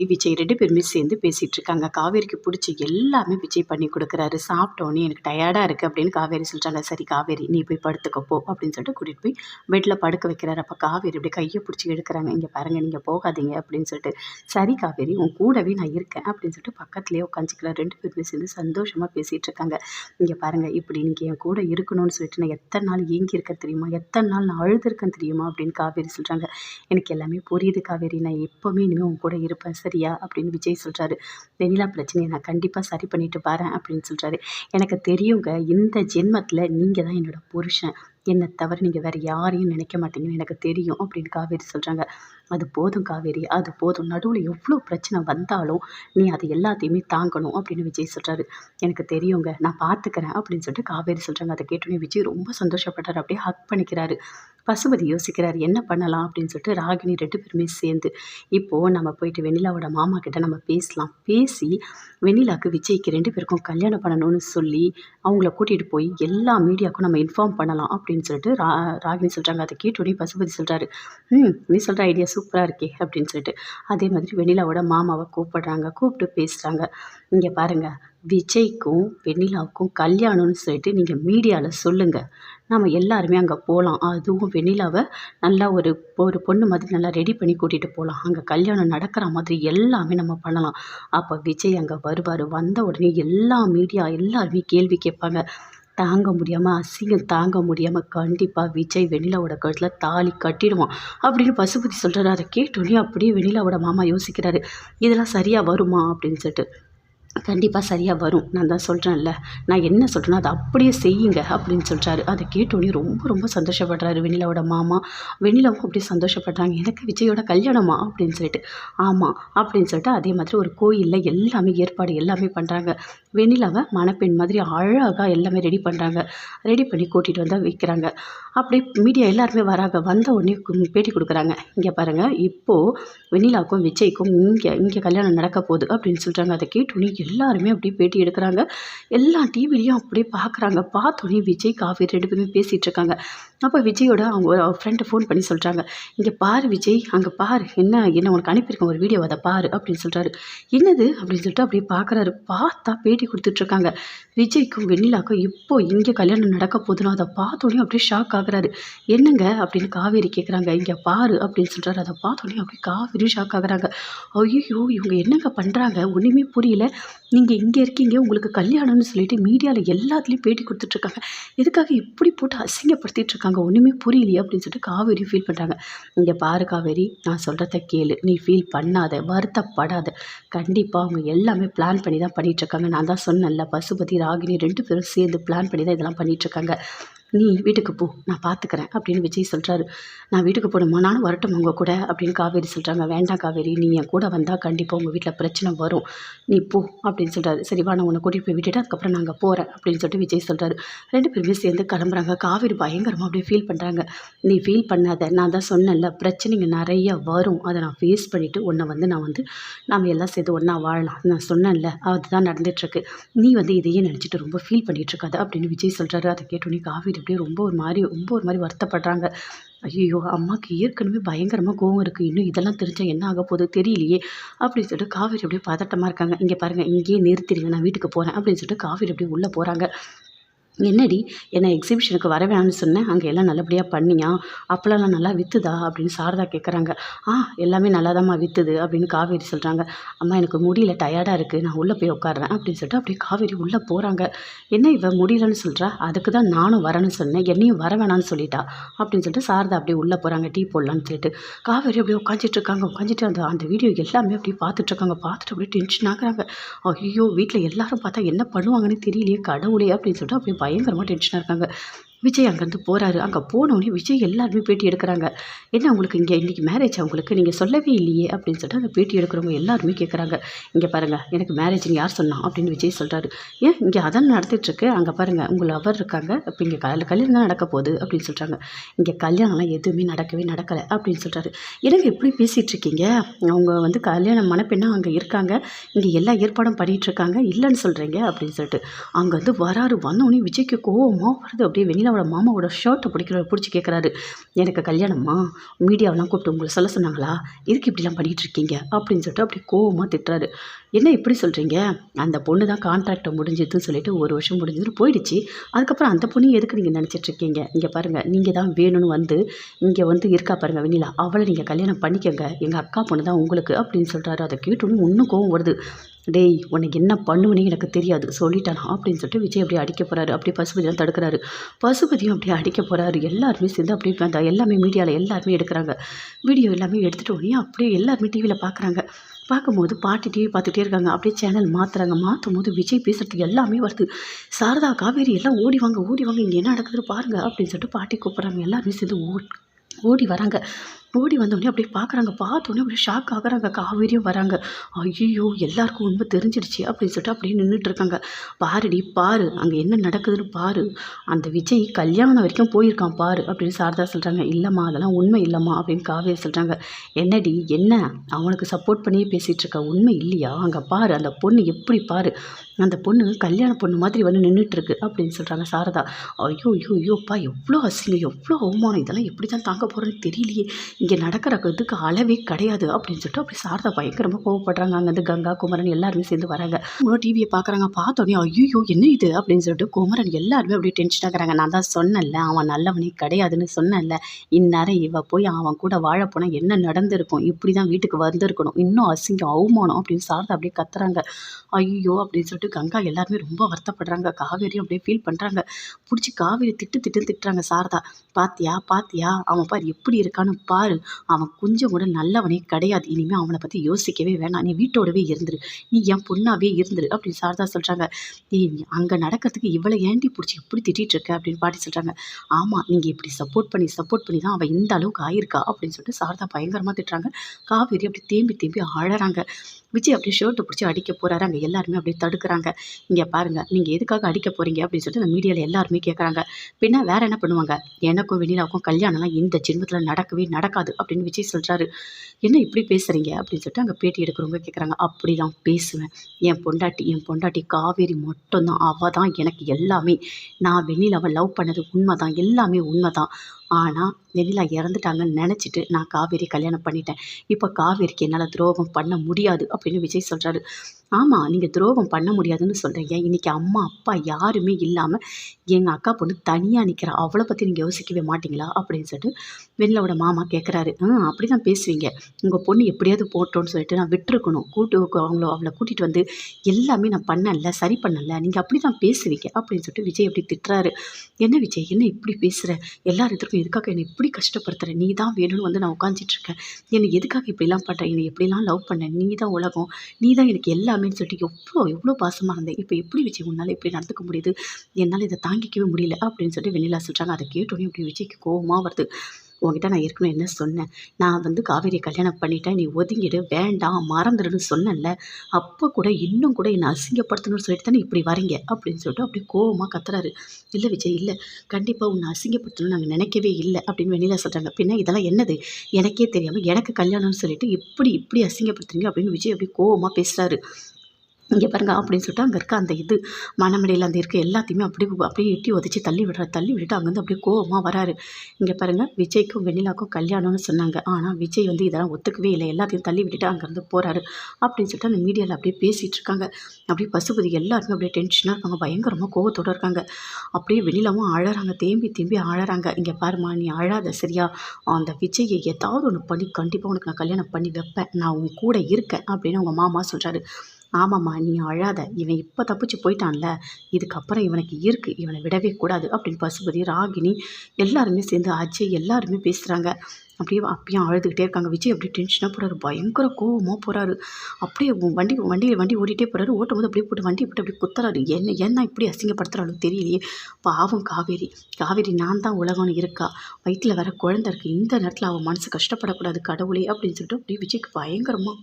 விஜய் ரெண்டு பேருமே சேர்ந்து பேசிகிட்டு இருக்காங்க காவேரிக்கு பிடிச்ச எல்லாமே விஜய் பண்ணி கொடுக்குறாரு. சாப்பிட்டோன்னே எனக்கு டயர்டாக இருக்குது அப்படின்னு காவேரி சொல்கிறாங்க சரி காவேரி நீ போய் படுத்துக்கப்போ அப்படின்னு சொல்லிட்டு கூட்டிகிட்டு போய் பெட்டில் படுக்க வைக்கிறாரு. அப்போ காவேரி இப்படி கையை பிடிச்சி எடுக்கிறாங்க இங்கே பாருங்கள் நீங்கள் போகாதீங்க அப்படின்னு சொல்லிட்டு. சரி காவேரி உன் கூடவே நான் இருக்கேன் அப்படின்னு சொல்லிட்டு பக்கத்துலேயே உட்காந்துக்கலாம் ரெண்டு பேருமே சேர்ந்து சந்தோஷமாக பேசிகிட்டு இருக்காங்க இங்கே பாருங்கள் இப்படி நீங்கள் என் கூட இருக்கணும்னு சொல்லிட்டு நான் எத்தனை நாள் ஏங்கி இருக்கேன் தெரியுமா? எத்தனை நாள் நான் அழுதுருக்கேன் தெரியுமா? அப்படின்னு காவேரி சொல்கிறாங்க எனக்கு எல்லாமே புரியுது காவேரி. நான் எப்போவுமே இனிமேல் உன் கூட இருப்பேன் சரியா? அப்படின்னு விஜய் சொல்கிறாரு வெண்ணிலா பிரச்சனையை நான் கண்டிப்பாக சரி பண்ணிட்டு வரேன் அப்படின்னு சொல்கிறாரு எனக்கு தெரியுங்க இந்த ஜென்மத்தில் நீங்கள் தான் என்னோட புருஷன். என்னை தவிர நீங்கள் வேறு யாரையும் நினைக்க மாட்டீங்கன்னு எனக்கு தெரியும் அப்படின்னு காவேரி சொல்கிறாங்க அது போதும் காவேரி அது போதும். நடுவில் எவ்வளோ பிரச்சனை வந்தாலும் நீ அதை எல்லாத்தையுமே தாங்கணும் அப்படின்னு விஜய் சொல்கிறாரு எனக்கு தெரியுங்க நான் பார்த்துக்கிறேன் அப்படின்னு சொல்லிட்டு காவேரி சொல்கிறாங்க அதை கேட்டோன்னே விஜய் ரொம்ப சந்தோஷப்பட்டார். அப்படியே ஹக் பண்ணிக்கிறாரு. பசுபதி யோசிக்கிறார் என்ன பண்ணலாம்? அப்படின்னு சொல்லிட்டு ராகினி ரெண்டு பேருமே சேர்ந்து இப்போது நம்ம போயிட்டு வெண்ணிலாவோட மாமா கிட்ட நம்ம பேசலாம். பேசி வெண்ணிலாவுக்கு விஜய்க்கு ரெண்டு பேருக்கும் கல்யாணம் பண்ணணும்னு சொல்லி அவங்கள கூட்டிகிட்டு போய் எல்லா மீடியாவுக்கும் நம்ம இன்ஃபார்ம் பண்ணலாம் அப்படின்னு சொல்லிட்டு ரா ராகினி சொல்கிறாங்க அதை கேட்டுடனே பசுபதி சொல்கிறாரு ம் நீ சொல்கிற ஐடியா சூப்பராக இருக்கே அப்படின்னு சொல்லிட்டு. அதே மாதிரி வெண்ணிலாவோட மாமாவை கூப்பிடுறாங்க கூப்பிட்டு பேசுகிறாங்க இங்கே பாருங்கள் விஜய்க்கும் வெண்ணிலாவுக்கும் கல்யாணம்னு சொல்லிட்டு நீங்கள் மீடியாவில் சொல்லுங்கள் நம்ம எல்லாருமே அங்கே போகலாம் அதுவும் வெண்ணிலாவை நல்லா ஒரு ஒரு பொண்ணு மாதிரி நல்லா ரெடி பண்ணி கூட்டிகிட்டு போகலாம் அங்கே கல்யாணம் நடக்கிற மாதிரி எல்லாமே நம்ம பண்ணலாம். அப்போ விஜய் அங்கே வருவார். வந்த உடனே எல்லா மீடியா எல்லாருமே கேள்வி கேட்பாங்க. தாங்க முடியாமல் அசிங்கம் தாங்க முடியாமல் கண்டிப்பாக விஜய் வெண்ணிலாவோட கழுத்தில் தாலி கட்டிடுவான் அப்படின்னு பசுபதி சொல்கிறாரு அதை அப்படியே வெண்ணிலாவோட மாமா யோசிக்கிறாரு. இதெல்லாம் சரியாக வருமா அப்படின்னு சொல்லிட்டு. கண்டிப்பாக சரியாக வரும். நான் தான் சொல்கிறேன்ல நான் என்ன சொல்கிறேனோ அதை அப்படியே செய்யுங்க அப்படின்னு சொல்கிறாரு அதை கேட்டோடனே ரொம்ப ரொம்ப சந்தோஷப்படுறாரு வெண்ணிலாவோட மாமா. வெண்ணிலாவும் அப்படியே சந்தோஷப்படுறாங்க. எனக்கு விஜயோட கல்யாணமா? அப்படின்னு சொல்லிட்டு. ஆமாம் அப்படின்னு சொல்லிட்டு அதே மாதிரி ஒரு கோயிலில் எல்லாமே ஏற்பாடு எல்லாமே பண்ணுறாங்க வெண்ணிலாவை மணப்பெண் மாதிரி அழகாக எல்லாமே ரெடி பண்ணுறாங்க ரெடி பண்ணி கூட்டிகிட்டு வந்தால் வைக்கிறாங்க. அப்படியே மீடியா எல்லாருமே வராங்க. வந்த உடனே பேட்டி கொடுக்குறாங்க. இங்கே பாருங்கள் இப்போது வெண்ணிலாவுக்கும் விஜய்க்கும் இங்கே இங்கே கல்யாணம் நடக்க போகுது அப்படின்னு சொல்கிறாங்க அதை கேட்டோன்னே எல்லாருமே அப்படியே பேட்டி எடுக்கிறாங்க. எல்லா டிவிலையும் அப்படியே பார்க்குறாங்க பார்த்தோன்னே விஜய் காவேரி ரெண்டு பேருமே பேசிகிட்டு இருக்காங்க. அப்போ விஜயோட அவங்க ஒரு ஃப்ரெண்டு ஃபோன் பண்ணி சொல்கிறாங்க இங்கே பாரு விஜய் அங்கே பாரு. என்ன என்ன உனக்கு அனுப்பியிருக்கேன் ஒரு வீடியோ அதை பாரு. அப்படின்னு சொல்கிறாரு என்னது? அப்படின்னு சொல்லிட்டு அப்படியே பார்க்குறாரு பார்த்தா பேட்டி கொடுத்துட்ருக்காங்க விஜய்க்கும் வெண்ணிலாக்கும் இப்போ இங்கே கல்யாணம் நடக்க போதுன்னு அதை பார்த்தோன்னே அப்படியே ஷாக் ஆகுறாரு. என்னங்க? அப்படின்னு காவேரி கேட்குறாங்க இங்கே பாரு. அப்படின்னு சொல்கிறாரு அதை பார்த்தோன்னே அப்படியே காவேரி ஷாக் ஆகுறாங்க. ஐயோ இவங்க என்னங்க பண்ணுறாங்க ஒன்றுமே புரியல. நீங்கள் இங்கே இருக்கீங்க உங்களுக்கு கல்யாணம்னு சொல்லிட்டு மீடியாவில் எல்லாத்துலேயும் பேட்டி கொடுத்துட்ருக்காங்க. எதுக்காக இப்படி போட்டு அசிங்கப்படுத்திட்டு இருக்காங்க? ஒன்றுமே புரியலையே அப்படின்னு சொல்லிட்டு காவேரி ஃபீல் பண்ணுறாங்க இங்கே பாரு காவேரி நான் சொல்கிறத கேளு. நீ ஃபீல் பண்ணாத வருத்தப்படாத. கண்டிப்பாக அவங்க எல்லாமே பிளான் பண்ணி தான் பண்ணிகிட்ருக்காங்க நான் தான் சொன்னேன்ல பசுபதி ராகினி ரெண்டு பேரும் சேர்ந்து பிளான் பண்ணி தான் இதெல்லாம் பண்ணிகிட்ருக்காங்க நீ வீட்டுக்கு போ நான் பார்த்துக்கிறேன் அப்படின்னு விஜய் சொல்கிறாரு நான் வீட்டுக்கு போகணுமா? நானும் வரட்டும் உங்கள் கூட அப்படின்னு காவேரி சொல்கிறாங்க வேண்டாம் காவேரி நீ என் கூட வந்தால் கண்டிப்பாக உங்கள் வீட்டில் பிரச்சனை வரும். நீ போ அப்படின்னு சொல்கிறாரு சரி வா நான் உன்னை கூட்டிகிட்டு போய் விட்டுட்டு அதுக்கப்புறம் நாங்கள் போகிறேன் அப்படின்னு சொல்லிட்டு விஜய் சொல்கிறாரு ரெண்டு பேருமே சேர்ந்து கிளம்புறாங்க. காவேரி பயங்கரமாக அப்படியே ஃபீல் பண்ணுறாங்க நீ ஃபீல் பண்ணாத நான் தான் சொன்னேன்ல பிரச்சனைங்க நிறைய வரும். அதை நான் ஃபேஸ் பண்ணிவிட்டு உன்னை வந்து நான் வந்து நாம் எல்லாம் சேர்ந்து ஒன்றா வாழலாம். நான் சொன்னேன்ல அதுதான் நடந்துகிட்ருக்கு நீ வந்து இதையே நினச்சிட்டு ரொம்ப ஃபீல் பண்ணிகிட்ருக்காத அப்படின்னு விஜய் சொல்கிறாரு அதை கேட்டோன்னே காவேரி அப்படியே ரொம்ப ஒரு மாதிரி ரொம்ப ஒரு மாதிரி வருத்தப்படுறாங்க. ஐயோ அம்மாவுக்கு ஏற்கனவே பயங்கரமாக கோவம் இருக்குது இன்னும் இதெல்லாம் தெரிஞ்சால் என்ன ஆக போகுது தெரியலையே அப்படின்னு சொல்லிட்டு காவேரி அப்படியே பதட்டமாக இருக்காங்க. இங்கே பாருங்கள் இங்கேயே நிறுத்திடுங்க நான் வீட்டுக்கு போகிறேன் அப்படின்னு சொல்லிட்டு காவேரி அப்படியே உள்ளே போகிறாங்க என்னடி என்னை எக்ஸிபிஷனுக்கு வர வேணாம்னு சொன்னேன் அங்கே எல்லாம் நல்லபடியாக பண்ணியா? அப்பளம்லாம் நல்லா விற்றுதா அப்படின்னு சாரதா கேட்குறாங்க ஆ எல்லாமே நல்லாதாம்மா விற்றுது அப்படின்னு காவேரி சொல்கிறாங்க அம்மா எனக்கு முடியல டயர்டாக இருக்குது நான் உள்ளே போய் உட்காடுறேன் அப்படின்னு சொல்லிட்டு அப்படியே காவேரி உள்ளே போகிறாங்க என்ன இவ முடியலன்னு சொல்கிறா அதுக்கு தான் நானும் வரேன்னு சொன்னேன். என்னையும் வர வேணாம்னு சொல்லிட்டா. அப்படின்னு சொல்லிட்டு சாரதா அப்படியே உள்ளே போகிறாங்க டீ போடலான்னு சொல்லிட்டு. காவேரி அப்படியே உட்காந்துட்டு இருக்காங்க. உட்காந்துட்டு அந்த அந்த வீடியோ எல்லாமே அப்படியே பார்த்துட்ருக்காங்க பார்த்துட்டு அப்படியே டென்ஷன் ஆகுறாங்க. ஐயோ வீட்டில் எல்லாரும் பார்த்தா என்ன பண்ணுவாங்கன்னு தெரியலையே கடவுளே அப்படின்னு சொல்லிட்டு அப்படியே பயங்கரமாக டென்ஷனாக இருக்காங்க. விஜய் அங்கேருந்து போகிறாரு அங்கே போனோடனே விஜய் எல்லாருமே பேட்டி எடுக்கிறாங்க. என்ன உங்களுக்கு இங்கே இன்றைக்கி மேரேஜ் அவங்களுக்கு நீங்கள் சொல்லவே இல்லையே அப்படின்னு சொல்லிட்டு அந்த பேட்டி எடுக்கிறவங்க எல்லாருமே கேட்குறாங்க இங்கே பாருங்கள் எனக்கு மேரேஜ்னு யார் சொன்னா? அப்படின்னு விஜய் சொல்கிறாரு ஏன் இங்கே அதான் நடத்திட்டுருக்கு அங்கே பாருங்கள் உங்களை அவர் இருக்காங்க. இப்போ இங்கே கல் கல்யாணம் தான் நடக்க போகுது அப்படின்னு சொல்கிறாங்க இங்கே கல்யாணம்லாம் எதுவுமே நடக்கவே நடக்கலை அப்படின்னு சொல்கிறாரு எனக்கு எப்படி பேசிகிட்டு இருக்கீங்க? அவங்க வந்து கல்யாணம் மணப்பெண்ணாக அங்கே இருக்காங்க. இங்கே எல்லா ஏற்பாடும் பண்ணிகிட்ருக்காங்க இல்லைன்னு சொல்கிறீங்க அப்படின்னு சொல்லிட்டு அங்கே வந்து வராரு. வந்தோடனே விஜய்க்கு கோவமாக வருது. அப்படியே வெளியில் வெண்ணிலாவோட மாமாவோட ஷர்ட்டை பிடிக்கிற பிடிச்சி கேட்குறாரு எனக்கு கல்யாணமா மீடியாவெலாம் கூப்பிட்டு உங்களை சொல்ல சொன்னாங்களா? இதுக்கு இப்படிலாம் பண்ணிகிட்டு இருக்கீங்க? அப்படின்னு சொல்லிட்டு அப்படி கோவமாக திட்டுறாரு. என்ன இப்படி சொல்கிறீங்க அந்த பொண்ணு தான் கான்ட்ராக்டை முடிஞ்சதுன்னு சொல்லிட்டு ஒரு வருஷம் முடிஞ்சது போயிடுச்சு. அதுக்கப்புறம் அந்த பொண்ணு எதுக்கு நீங்கள் நினச்சிட்ருக்கீங்க இங்கே பாருங்கள் நீங்கள் தான் வேணும்னு வந்து இங்கே வந்து இருக்கா பாருங்கள் வெண்ணிலா. அவளை நீங்கள் கல்யாணம் பண்ணிக்கோங்க. எங்கள் அக்கா பொண்ணு தான் உங்களுக்கு அப்படின்னு சொல்கிறாரு அதை கேட்டோன்னு இன்னும் கோவம் வருது. டேய் உனக்கு என்ன பண்ணுவேன்னு எனக்கு தெரியாது. சொல்லிட்டானா அப்படின்னு சொல்லிட்டு விஜய் அப்படியே அடிக்க போகிறாரு அப்படியே பசுபதியெலாம் தடுக்கிறாரு. பசுபதியும் அப்படியே அடிக்க போகிறாரு எல்லாருமே சேர்ந்து அப்படியே அந்த எல்லாமே மீடியாவில் எல்லாருமே எடுக்கிறாங்க. வீடியோ எல்லாமே எடுத்துகிட்டு உடனே அப்படியே எல்லாருமே டிவியில் பார்க்குறாங்க பார்க்கும்போது பாட்டி டிவி பார்த்துட்டே இருக்காங்க. அப்படியே சேனல் மாற்றுறாங்க மாற்றும் போது விஜய் பேசுகிறதுக்கு எல்லாமே வருது. சாரதா காவேரி எல்லாம் ஓடி வாங்க ஓடி வாங்க இங்கே என்ன நடக்குதுன்னு பாருங்கள் அப்படின்னு சொல்லிட்டு பாட்டி கூப்பிட்றாங்க. எல்லாருமே சேர்ந்து ஓடி ஓடி வராங்க. ஓடி வந்தோடனே அப்படியே பார்க்குறாங்க. பார்த்தோன்னே அப்படியே ஷாக் ஆகுறாங்க. காவேரியும் வராங்க. ஐயோ எல்லாருக்கும் உண்மை தெரிஞ்சிடுச்சு அப்படின்னு சொல்லிட்டு அப்படியே நின்றுட்டு இருக்காங்க. பாருடி பாரு அங்கே என்ன நடக்குதுன்னு பாரு. அந்த விஜய் கல்யாணம் வரைக்கும் போயிருக்கான் பாரு அப்படின்னு சாரதா சொல்கிறாங்க இல்லைம்மா அதெல்லாம் உண்மை இல்லைம்மா அப்படின்னு காவேரி சொல்கிறாங்க என்னடி என்ன? அவனுக்கு சப்போர்ட் பண்ணியே பேசிகிட்டு இருக்க. உண்மை இல்லையா? அங்கே பாரு அந்த பொண்ணு எப்படி பாரு? அந்த பொண்ணு கல்யாண பொண்ணு மாதிரி வந்து நின்றுட்டுருக்கு அப்படின்னு சொல்கிறாங்க சாரதா. ஐயோ ஐயோ ஐயோப்பா எவ்வளோ அசிங்கம் எவ்வளோ அவமானம். இதெல்லாம் எப்படி தான் தாங்க போகிறேன்னு தெரியலையே. இங்கே நடக்கிற இதுக்கு அளவே கிடையாது அப்படின்னு சொல்லிட்டு அப்படி சாரதா பயங்கரமாக கோவப்படுறாங்க. அங்கேருந்து கங்கா குமரன் எல்லாருமே சேர்ந்து வராங்க. இன்னும் டிவியை பார்க்குறாங்க. பார்த்தோன்னே ஐயோ என்ன இது? அப்படின்னு சொல்லிட்டு குமரன் எல்லாருமே அப்படியே டென்ஷன் ஆகிறாங்க நான் தான் சொன்னேன்ல அவன் நல்லவனே கிடையாதுன்னு சொன்னேன்ல. இந்நேரம் இவ போய் அவன் கூட வாழ போனால் என்ன நடந்திருக்கும்? இப்படி தான் வீட்டுக்கு வந்திருக்கணும். இன்னும் அசிங்கம் அவமானம் அப்படின்னு சாரதா அப்படியே கத்துறாங்க. ஐயோ அப்படின்னு சொல்லிட்டு கங்கா எல்லாருமே ரொம்ப வருத்தப்படுறாங்க. காவேரியும் அப்படியே ஃபீல் பண்ணுறாங்க பிடிச்சி காவேரி திட்டு திட்டு திட்டுறாங்க சாரதா. பாத்தியா பாத்தியா அவன் பார் எப்படி இருக்கான்னு பார். அவன் கொஞ்சம் கூட நல்லவனே கிடையாது. இனிமேல் அவனை பற்றி யோசிக்கவே வேணாம். நீ வீட்டோடவே இருந்துரு. நீ என் பொண்ணாவே இருந்துரு அப்படின்னு சாரதா சொல்கிறாங்க நீ அங்கே நடக்கிறதுக்கு இவ்வளோ ஏண்டி பிடிச்சி எப்படி திட்டிகிட்டு இருக்க அப்படின்னு பாட்டி சொல்கிறாங்க ஆமாம் நீங்கள் இப்படி சப்போர்ட் பண்ணி சப்போர்ட் பண்ணி தான் அவள் இந்த அளவுக்கு ஆயிருக்கா அப்படின்னு சொல்லிட்டு சாரதா பயங்கரமாக திட்டுறாங்க. காவேரி அப்படி தேம்பி தேம்பி அழறாங்க. விஜய் அப்படியே ஷர்ட்டை பிடிச்சி அடிக்க போகிறாரு அங்கே எல்லாருமே அப்படியே தடுக்கிறாங்க. இங்கே பாருங்கள் நீங்கள் எதுக்காக அடிக்க போகிறீங்க அப்படின்னு சொல்லிட்டு அந்த மீடியாவில் எல்லாருமே கேட்குறாங்க பின்ன வேறு என்ன பண்ணுவாங்க? எனக்கும் வெளியிலாக்கும் கல்யாணம்லாம் இந்த ஜென்மத்தில் நடக்கவே நடக்க நடக்காது அப்படின்னு விஜய் சொல்கிறாரு என்ன இப்படி பேசுகிறீங்க அப்படின்னு சொல்லிட்டு அங்கே பேட்டி எடுக்கிறவங்க கேட்குறாங்க அப்படி தான் பேசுவேன். என் பொண்டாட்டி என் பொண்டாட்டி காவேரி மட்டும்தான். அவள் தான் எனக்கு எல்லாமே. நான் வெண்ணிலாவை லவ் பண்ணது உண்மை தான் எல்லாமே உண்மை தான் ஆனால் வெண்ணிலா இறந்துட்டாங்கன்னு நினச்சிட்டு நான் காவேரி கல்யாணம் பண்ணிட்டேன். இப்போ காவேரிக்கு என்னால் துரோகம் பண்ண முடியாது. அப்படின்னு விஜய் சொல்கிறாரு ஆமாம் நீங்கள் துரோகம் பண்ண முடியாதுன்னு சொல்கிறீங்க இன்றைக்கி அம்மா அப்பா யாருமே இல்லாமல் எங்கள் அக்கா பொண்ணு தனியாக நிற்கிறா அவளை பற்றி நீங்கள் யோசிக்கவே மாட்டிங்களா? அப்படின்னு சொல்லிட்டு வெண்ணிலாவோட மாமா கேட்குறாரு ஆ அப்படி தான் பேசுவீங்க. உங்கள் பொண்ணு எப்படியாவது போட்டோன்னு சொல்லிட்டு நான் விட்டுருக்கணும். கூட்டு அவங்கள அவளை கூட்டிகிட்டு வந்து எல்லாமே நான் பண்ணல சரி பண்ணல. நீங்கள் அப்படி தான் பேசுவீங்க. அப்படின்னு சொல்லிட்டு விஜய் அப்படி திட்டுறாரு. என்ன விஜய் என்ன இப்படி பேசுகிற எல்லாரும் எதுக்காக என்னை இப்படி கஷ்டப்படுத்துகிற நீ தான் வேணும்னு வந்து நான் உட்காந்துட்ருக்கேன் என்னை எதுக்காக இப்படிலாம் பண்ணுற என்னை எப்படிலாம் லவ் பண்ண? நீ தான் உலகம். நீ தான் எனக்கு எல்லா அப்படின்னு சொல்லிட்டு எவ்வளோ எவ்வளோ பாசமாக இருந்தேன். இப்போ எப்படி விஜய் உன்னால் இப்படி நடந்துக்க முடியுது? என்னால் இதை தாங்கிக்கவே முடியல அப்படின்னு சொல்லிட்டு வெண்ணிலா சொல்கிறாங்க அதை கேட்டோன்னே இப்படி விஜய்க்கு கோபமாக வருது. உங்ககிட்ட நான் ஏற்கனவே என்ன சொன்னேன்? நான் வந்து காவேரி கல்யாணம் பண்ணிட்டேன். நீ ஒதுங்கிடு. வேண்டாம். மறந்துடுன்னு சொன்னேன்ல. அப்போ கூட இன்னும் கூட என்னை அசிங்கப்படுத்தணும்னு சொல்லிட்டு தானே இப்படி வரீங்க? அப்படின்னு சொல்லிட்டு அப்படி கோபமாக கத்துறாரு. இல்லை விஜய் இல்லை. கண்டிப்பாக உன்னை அசிங்கப்படுத்தணும்னு நாங்கள் நினைக்கவே இல்லை அப்படின்னு வெளியில் சொல்கிறாங்க பின்ன இதெல்லாம் என்னது? எனக்கே தெரியாமல் எனக்கு கல்யாணம்னு சொல்லிட்டு இப்படி இப்படி அசிங்கப்படுத்துறீங்க அப்படின்னு விஜய் அப்படி கோவமாக பேசுகிறாரு இங்கே பாருங்க அப்படின்னு சொல்லிட்டு அங்கே இருக்க அந்த இது மனமடையில் அந்த இருக்க எல்லாத்தையுமே அப்படியே அப்படியே எட்டி உதச்சி தள்ளி விடுறாரு. தள்ளி விட்டுட்டு அங்கேருந்து அப்படியே கோவமாக வராரு. இங்கே பாருங்கள் விஜய்க்கும் வெண்ணிலாக்கும் கல்யாணம்னு சொன்னாங்க. ஆனால் விஜய் வந்து இதெல்லாம் ஒத்துக்கவே இல்லை. எல்லாத்தையும் தள்ளி விட்டுட்டு அங்கேருந்து போகிறாரு அப்படின்னு சொல்லிட்டு அந்த மீடியாவில் அப்படியே பேசிகிட்டு இருக்காங்க. அப்படியே பசுபதி எல்லாருமே அப்படியே டென்ஷனாக இருக்காங்க. பயங்கரமாக கோவத்தோடு இருக்காங்க. அப்படியே வெளியிலவும் அழறாங்க. தேம்பி தேம்பி அழறாங்க. இங்கே பாருமா நீ அழாத சரியா? அந்த விஜயை ஏதாவது ஒன்று பண்ணி கண்டிப்பாக உனக்கு நான் கல்யாணம் பண்ணி வைப்பேன். நான் உன் கூட இருக்கேன் அப்படின்னு அவங்க மாமா சொல்கிறாரு ஆமாம்மா நீ அழாத. இவன் இப்போ தப்பிச்சு போயிட்டான்ல. இதுக்கப்புறம் இவனுக்கு இருக்குது இவனை விடவே கூடாது அப்படின்னு பசுபதி ராகினி எல்லாருமே சேர்ந்து அஜய் எல்லாருமே பேசுகிறாங்க அப்படியே அப்பயும் அழுதுகிட்டே இருக்காங்க. விஜய் அப்படியே டென்ஷனாக போகிறாரு பயங்கர கோவமாக போகிறாரு அப்படியே வண்டி வண்டியில் வண்டி ஓடிட்டே போகிறாரு ஓட்டும் போது அப்படியே போட்டு வண்டி போட்டு அப்படியே குத்துறாரு. என்ன என்ன இப்படி அசிங்கப்படுத்துகிறாலும் தெரியலையே. பாவம் காவேரி. காவேரி நான் தான் உலகம்னு இருக்கா? வயிற்றில் வர குழந்தை இருக்குது இந்த நேரத்தில் அவன் மனசு கஷ்டப்படக்கூடாது கடவுளே அப்படின்னு சொல்லிட்டு அப்படியே விஜய்க்கு பயங்கரமாக